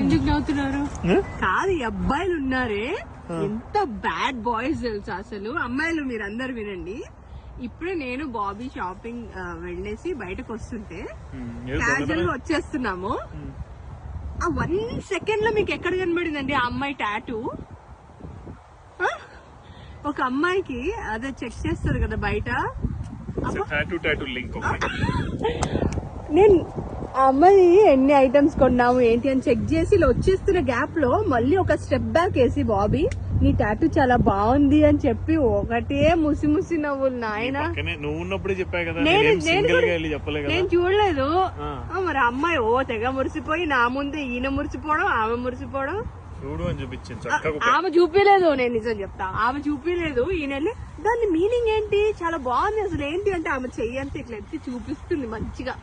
ఎందుకు నవ్వుతున్నారు? కాదు ఈ అబ్బాయిలు ఉన్నారే. ఎంత బ్యాడ్ బాయ్స్ తెలుసు అసలు? అమ్మాయిలు మీరందరు వినండి. ఇప్పుడే నేను బాబీ షాపింగ్ వెళ్ళేసి బయటకు వస్తుంటే క్యాజువల్ దొంగతనం. వచ్చేస్తున్నాము. ఆ వన్ సెకండ్లో మీకు ఎక్కడ కనబడిందండి ఆ అమ్మాయి టాటూ ఒక అమ్మాయికి అదే చెక్ చేస్తారు కదా బయట. నేను ఆ అమ్మాయి ఎన్ని ఐటమ్స్ కొన్నాము ఏంటి అని చెక్ చేసి ఇలా వచ్చేస్తున్న గ్యాప్లో మళ్ళీ ఒక స్టెప్ బ్యాక్ వేసి బాబీ నీ టాటూ చాలా బాగుంది అని చెప్పి ఒకటే ముసి ముసి నవ్వులు నాయన నువ్వు ఉన్నప్పుడే చెప్పా కదా నేను చూడలేదు. మరి అమ్మాయి ఓ తెగ మురిసిపోయి నా ముందే ఈయన మురిసిపోవడం ఆమె మురిసిపోవడం చూడు అని చూపించింది చక్కగా ఆమె చూపించలేదు నేను నిజం చెప్తా. ఆమె చూపించలేదు ఈయన దాని మీనింగ్ ఏంటి? చాలా బాగుంది అసలు. ఏంటి అంటే ఆమె చెయ్యంతా ఇట్లా ఎత్తి చూపిస్తుంది మంచిగా.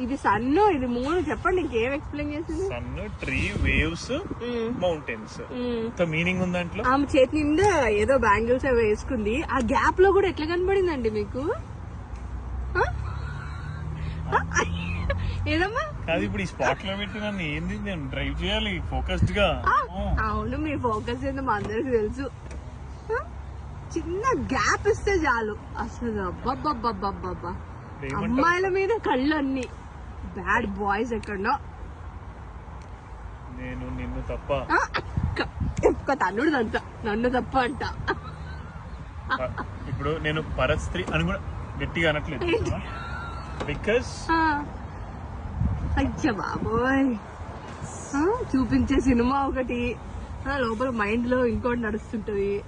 ఇది సన్ను ఇది మూడు చెప్పండి ఇంకేం ఎక్స్ప్లెయిన్ చేసింది? Sun tree waves mountains. ఇంత మీనింగ్ ఉంది దాంట్లో ఆమె చేతి నిండా ఏదో బ్యాంగిల్స్ అవి వేసుకుంది. ఆ గ్యాప్లో కూడా ఎట్లా కనబడిందండి మీకు? ఆ? ఆ? ఏదమ్మా? కాదు ఇప్పుడు ఈ స్పాట్లో పెట్టి నన్ను ఏంది నేను డ్రైవ్ చేయాలి ఫోకస్డ్గా. అవును మీ ఫోకస్ ఏందో మా అందరికి తెలుసు? చిన్న గ్యాప్ ఇస్తే చాలు. అసలు అబ్బబ్బబ్బబ్బబ్బా? అమ్మాయిల మీద కళ్ళు అన్ని బ్యాడ్ బాయ్స్ ఎక్కడో నేను నిన్ను తప్ప. ఒక్క తన్నుడు అంత నన్ను తప్ప అంట. ఇప్పుడు నేను పరస్త్రీ అని కూడా గట్టిగా అనట్లేదు బికాస్. అయ్య బాబోయ్. చూపించే సినిమా ఒకటి. ఆ, లోపల మైండ్లో ఇంకోటి నడుస్తుంటది.